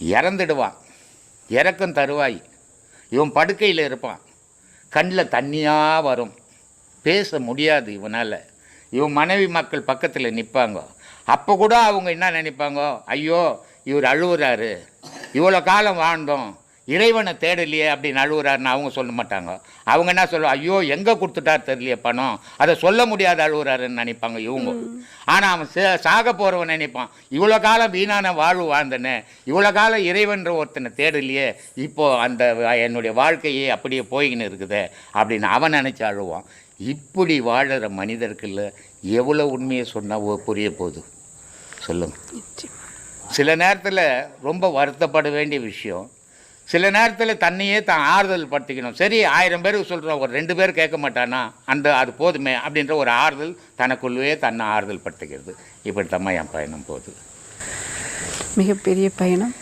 இறந்துடுவான். இறக்கும் தருவாய். இவன் படுக்கையில் இருப்பான். கண்ணில் தண்ணியாக வரும். பேச முடியாது இவனால். இவன் மனைவி மக்கள் பக்கத்தில் நிற்பாங்க அப்போ கூட அவங்க என்ன நினைப்பாங்க? ஐயோ இவர் அழுவுறாரு. இவ்வளோ காலம் வாழ்ந்தோம். இறைவனை தேடலையே அப்படின்னு அழுவுறாருன்னு அவங்க சொல்ல மாட்டாங்க. அவங்க என்ன சொல்லுவாங்க ஐயோ எங்கே கொடுத்துட்டார் தெரியலையே பணம். அதை சொல்ல முடியாத அழுவுறாருன்னு நினைப்பாங்க இவங்க. ஆனால் அவன் சே- சாக போகிறவன் நினைப்பான் இவ்வளோ காலம் வீணான வாழ்வு வாழ்ந்தனே இவ்வளோ காலம் இறைவன்ற ஒருத்தனை தேடலையே இப்போ அந்த என்னுடைய வாழ்க்கையே அப்படியே போய்கின்னு இருக்குதே அப்படின்னு அவன் நினச்சி அழுவான். இப்படி வாழுற மனிதர்களில் எவ்வளோ உண்மையை சொன்னால் புரிய போகுது. சொல்லுங்க. சில நேரத்தில் ரொம்ப வருத்தப்பட வேண்டிய விஷயம் சில நேரத்தில் தன்னையே தான் ஆறுதல் படுத்திக்கணும். சரி ஆயிரம் பேருக்கு சொல்கிறோம் ஒரு ரெண்டு பேர் கேட்க மாட்டானா? அந்த அது போதுமே அப்படின்ற ஒரு ஆறுதல் தனக்குள்ளவே தன்னை ஆறுதல் படுத்திக்கிறது. இப்படி என் பயணம் போகுது. மிகப்பெரிய பயணம்.